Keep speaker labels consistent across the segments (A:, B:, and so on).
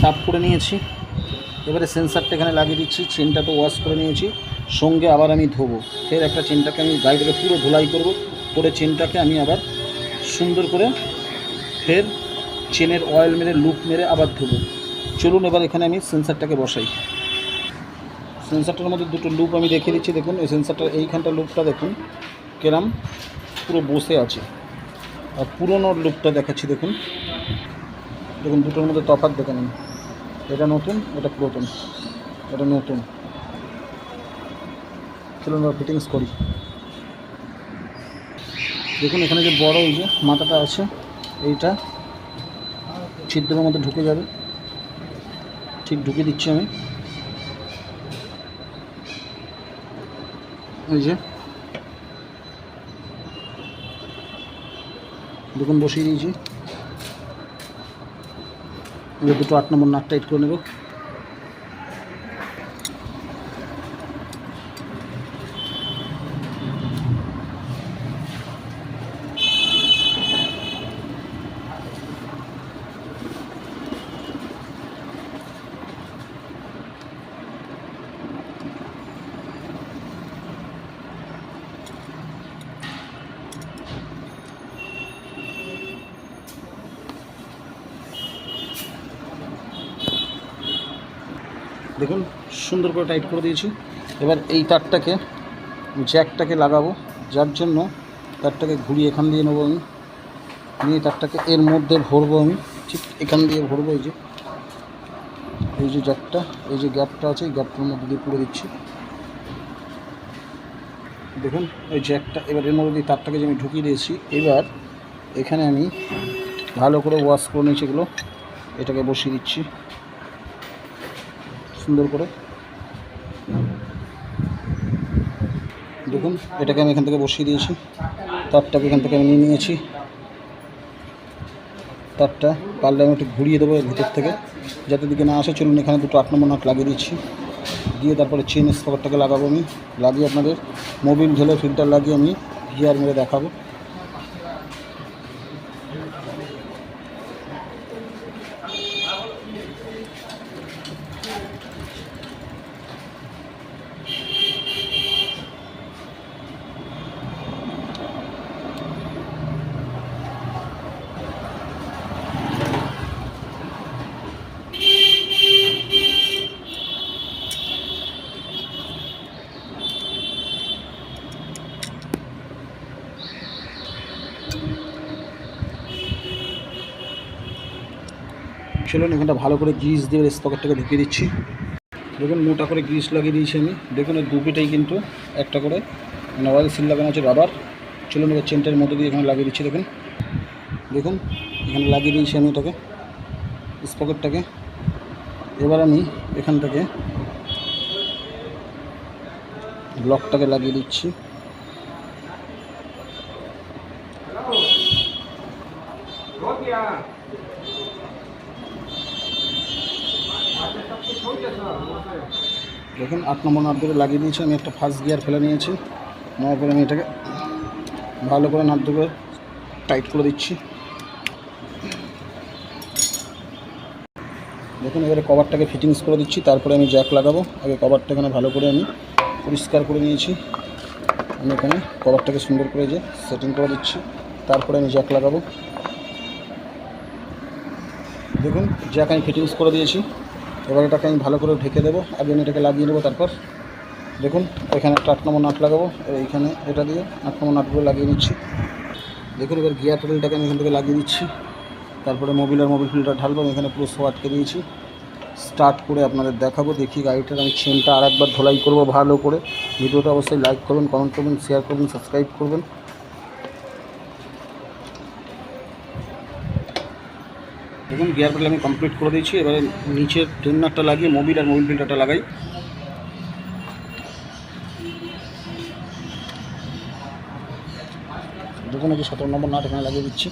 A: সাফ করে নিয়েছি। এবারে সেন্সারটা এখানে লাগিয়ে দিচ্ছি, চেনটা তো ওয়াশ করে নিয়েছি। সঙ্গে আবার আমি ধোবো। ফের একটা চেনটাকে আমি গাড়িটাকে পুরো ধোলাই করব। করে চেনটাকে আমি আবার সুন্দর করে ফের চেনের অয়েল মেরে লুপ মেরে আবার ধোবো। চলুন এবার এখানে আমি সেন্সারটাকে বসাই। সেন্সারটার মধ্যে দুটো লুপ আমি দেখিয়ে দিচ্ছি। দেখুন, এই সেন্সারটার এইখানটা লুপটা দেখুন, কেরাম পুরো বসে আছে। আর পুরোনো লুপটা দেখাচ্ছি, দেখুন। দেখুন, দুটোর মধ্যে তফাৎ দেখে নিন। এটা নতুন, এটা পুরাতন। এটা নতুন। চলুন আমরা ফিটিংস করি। দেখুন, এখানে যে বড় এই যে মাথাটা আছে, এইটা ছিদ্রের মধ্যে ঢুকে যাবে। ঠিক ঢুকে দিচ্ছি আমি। এই যে। দেখুন, বসিয়ে দিয়েছি। এবার দুটো আট নম্বর নাটটা টাইট করে নেব। দেখুন, সুন্দর করে টাইট করে দিয়েছি। এবার এই তারটাকে জ্যাকটাকে লাগাবো। যার জন্য তারটাকে ঘুরিয়ে এখান দিয়ে নেব আমি। নিয়ে তারটাকে এর মধ্যে ভরবো আমি। ঠিক এখান দিয়ে ভরবো এই যে। এই যে জ্যাকটা এই যে গ্যাপটা আছে, এই গ্যাপটার মধ্যে দিয়ে পুড়ে দিচ্ছি। দেখুন ওই জ্যাকটা এবার এর মধ্যে তারটাকে যে আমি ঢুকিয়ে দিয়েছি, এবার এখানে আমি ভালো করে ওয়াশ করে নিয়েছি এগুলো। এটাকে বসিয়ে দিচ্ছি। সুন্দর করে। দেখুন, এটাকে আমি এখান থেকে বসিয়ে দিয়েছি। তারটাকে এখান থেকে আমি নিয়ে নিয়েছি। তারটা পারলে আমি একটু ঘুরিয়ে দেবো ভিতর থেকে। যাতে দিকে না আসে, চলুন এখানে দুটো আট নম্বর নাট লাগিয়ে দিচ্ছি। দিয়ে তারপরে চেন স্পকারটাকে লাগাবো আমি। লাগিয়ে আপনাদের মোবিল ঢেলে ফিল্টার লাগিয়ে আমি গিয়ার মেরে দেখাবো। চলুন এখানটা ভালো করে গ্রিস দিয়ে স্পকারটাকে ঢুকিয়ে দিচ্ছি। দেখুন, মোটা করে গ্রিস লাগিয়ে দিয়েছি আমি। দেখুন এই দুপিটাই কিন্তু একটা করে অয়েল সিল লাগানো আছে রাবার চলুন, এবার চেনটার মধ্যে দিয়ে এখানে লাগিয়ে দিচ্ছি, দেখুন। দেখুন, এখানে লাগিয়ে দিয়েছি আমি এটাকে স্পকেটটাকে এবার আমি এখান থেকে ব্লকটাকে লাগিয়ে দিচ্ছি। দেখুন, আট নম্বর নাট ধরে লাগিয়ে দিয়েছি। আমি একটা ফার্স্ট গিয়ার ফেলে নিয়েছি। নেওয়ার পরে আমি এটাকে ভালো করে নাট ধরে টাইট করে দিচ্ছি। দেখুন, এবারে কভারটাকে ফিটিংস করে দিচ্ছি। তারপরে আমি জ্যাক লাগাবো। আগে কভারটা এখানে ভালো করে আমি পরিষ্কার করে নিয়েছি। আমি এখানে কভারটাকে সুন্দর করে যে সেটিং করে দিচ্ছি। তারপরে আমি জ্যাক লাগাবো। দেখুন জ্যাক আমি ফিটিংস করে দিয়েছি। এবার এটাকে আমি ভালো করে ঢেকে দেবো আগে আমি এটাকে লাগিয়ে নেব তারপর। দেখুন, এখানে একটা আট নম্বর নাট লাগাবো এইখানে এটা দিয়ে আট নম্বর নাটগুলো লাগিয়ে নিচ্ছি। দেখুন, এবার গিয়ার টেলটাকে আমি এখান থেকে লাগিয়ে দিচ্ছি। তারপরে মোবিল আর মোবিল ফিল্টার ঢালবো, আমি এখানে পুরো শো আটকে দিয়েছি। স্টার্ট করে আপনাদের দেখাবো, দেখি গাড়িটার আমি চেনটা আর একবার ধোলাই করব ভালো করে। ভিডিওটা অবশ্যই লাইক করবেন কমেন্ট করবেন শেয়ার করবেন সাবস্ক্রাইব করবেন। দেখুন গিয়ার পেলে আমি কমপ্লিট করে দিয়েছি। এবারে নিচের ট্রেনারটা লাগিয়ে মোবিল আর মোবিল ফিল্টারটা লাগাই। দেখুন, এই সতেরো নম্বর নাট এখানে লাগিয়ে দিচ্ছি।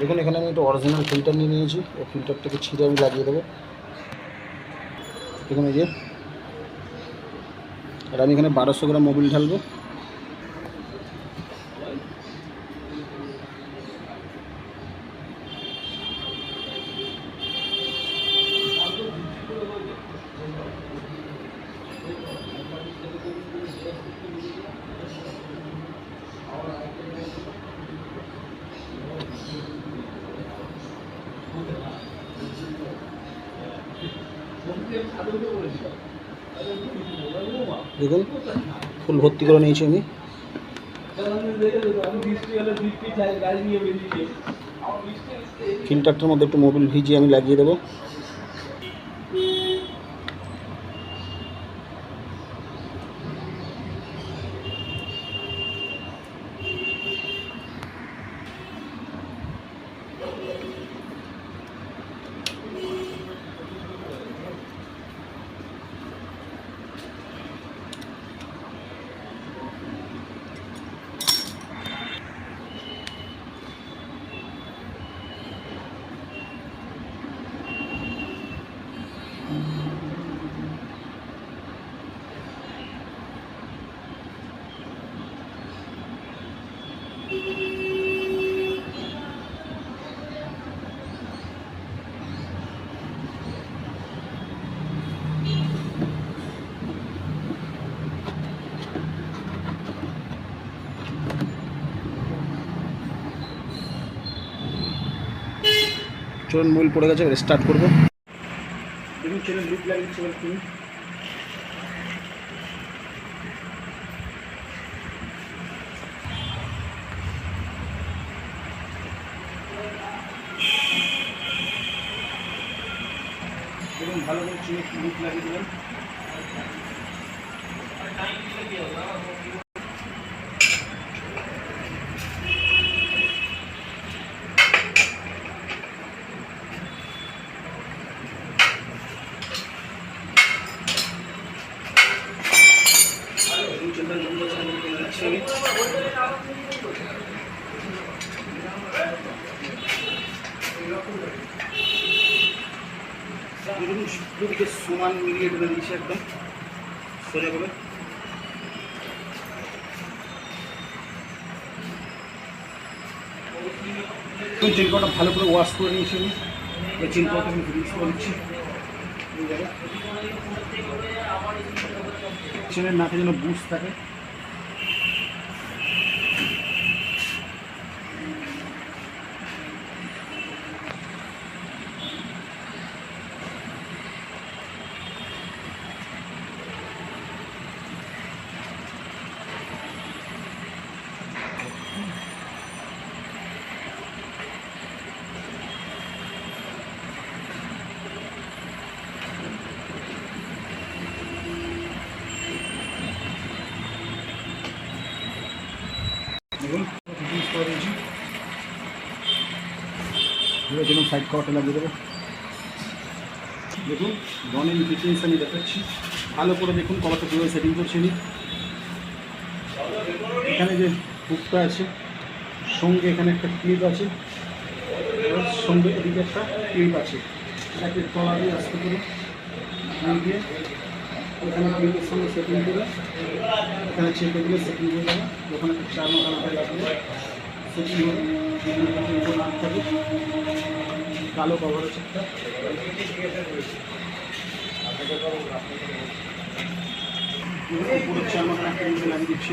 A: দেখুন, এখানে আমি একটা অরিজিনাল ফিল্টার নিয়ে নিয়েছি। এই ফিল্টারটাকে ছিঁড়ে আমি লাগিয়ে দেবো। দেখুন, এই যে। আর আমি এখানে বারোশো গ্রাম মোবিল ঢালবো। দেখুন ফুল ভর্তি করে নিয়েছি আমি। ফিল্টারটার মধ্যে একটু মোবিল ভিজিয়ে আমি লাগিয়ে দেবো। চলুন মোবিল পড়ে গেছে এবার স্টার্ট করব। ভালো করে চিনি লিপ লাগিয়ে দেবেন দেখুন চ্যানেলটা লিপ লাগিয়ে দিচ্ছি সমান মিলিয়ে ঢেলে দিচ্ছি একদম। সোজা করে। চিনকটা ভালো করে ওয়াশ করে নিয়েছি আমি। এই চিনকটা আমি ফিনিশ করে এই ছেলের নাকে যেন বুঝ থাকে দেখুন ফিটিংস করে দিয়েছি এবার সাইড কভারটা লাগিয়ে দেবো। দেখুন রনিং ফিটিংস আমি দেখাচ্ছি। ভালো করে দেখুন কভারটা কীভাবে সেটিং করছি এখানে যে হুকটা আছে, সঙ্গে এখানে একটা ক্লিপ আছে। সঙ্গে এদিকে একটা ক্লিপ আছে। এটাকে তলা দিয়ে আসতে করে দিয়ে এখানে ক্লিপের সঙ্গে সেটিং করে, এখানে চেপে দিলে সেটিং করে যাবে ওখানে চার মাথা লাগবে সেটিং হবে উপর নাক থাকে কালো কভার আছে একটা। পুরো চার লাগিয়ে দিচ্ছি।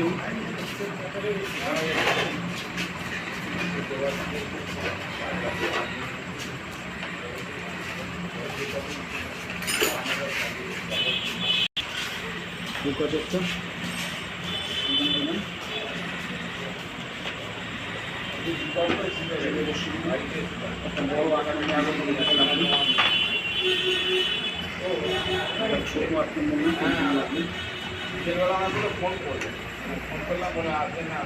A: একটা একটা বড় আকার নিয়ে আগে থেকে দেখা লাগাবি ছোট একটা মনে লাগবে
B: ফোন করবে ফোন করলাম বলে আসবে না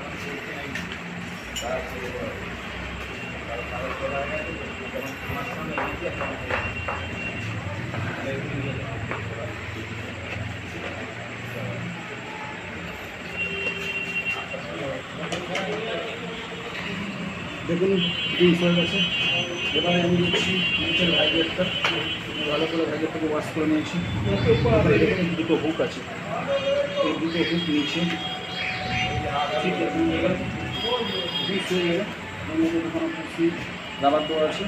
A: দেখুন ফিটিংস হয়ে গেছে এবারে আমি দিচ্ছি নিচের ভাইগেটটা ভালো করে ভাইগেটটাকে ওয়াশ করে নিয়েছি। দুটো হুক আছে। এই দুটো হুক নিচে ঠিক আছে রাবার দেওয়া আছে।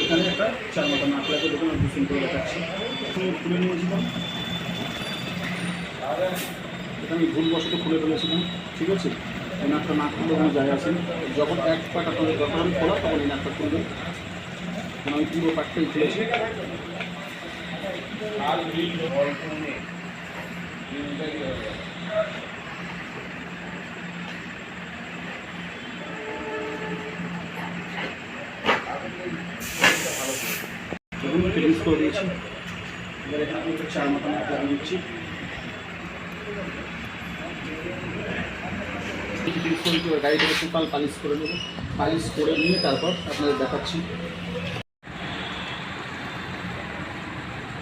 A: এখানে একটা চার মতো নাক লাগে দেখুন, আমি দুশিন করে দেখাচ্ছি। এখন খুলে নিয়েছিলাম। আমি ভুলবশত খুলে ফেলেছিলাম। ঠিক আছে? এই নাকটা না খুললে কোনো আসে না। যখন এক পাটা খুলে যখন আমি খোলা, তখন এই নাকটা খুলবে। কারণ আমি পুরো পাটটাই খুলেছি করে দিয়েছি, এবার এখানে চার মতো নাট লাগিয়ে দিচ্ছি। করে দিয়ে গাড়িটাকে টোটাল পালিশ করে নেব পালিশ করে নিয়ে তারপর আপনাদের দেখাচ্ছি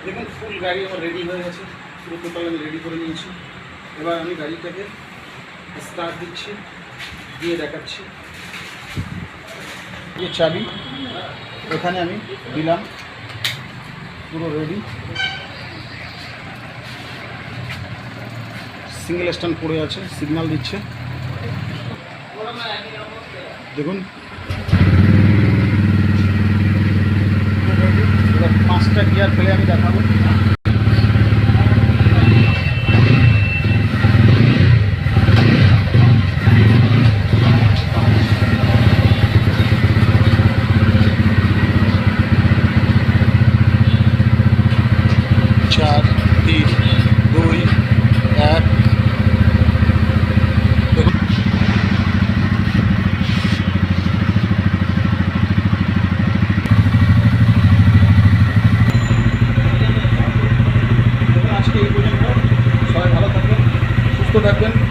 A: দেখুন ফুল গাড়ি আমার রেডি হয়ে গেছে। পুরো টোটাল আমি রেডি করে নিয়েছি। এবার আমি গাড়িটাকে স্টার্ট দিচ্ছি, দিয়ে দেখাচ্ছি। যে চাবি এখানে আমি দিলাম। পুরো রেডি সিঙ্গেল স্ট্যান্ড পড়ে আছে সিগন্যাল দিচ্ছে। দেখুন। পাঁচটা গিয়ার ফেলে আমি দেখাবো চার তিন দুই এক দেখুন দেখুন আজকে এই পর্যন্ত সবাই ভালো থাকবেন সুস্থ থাকবেন।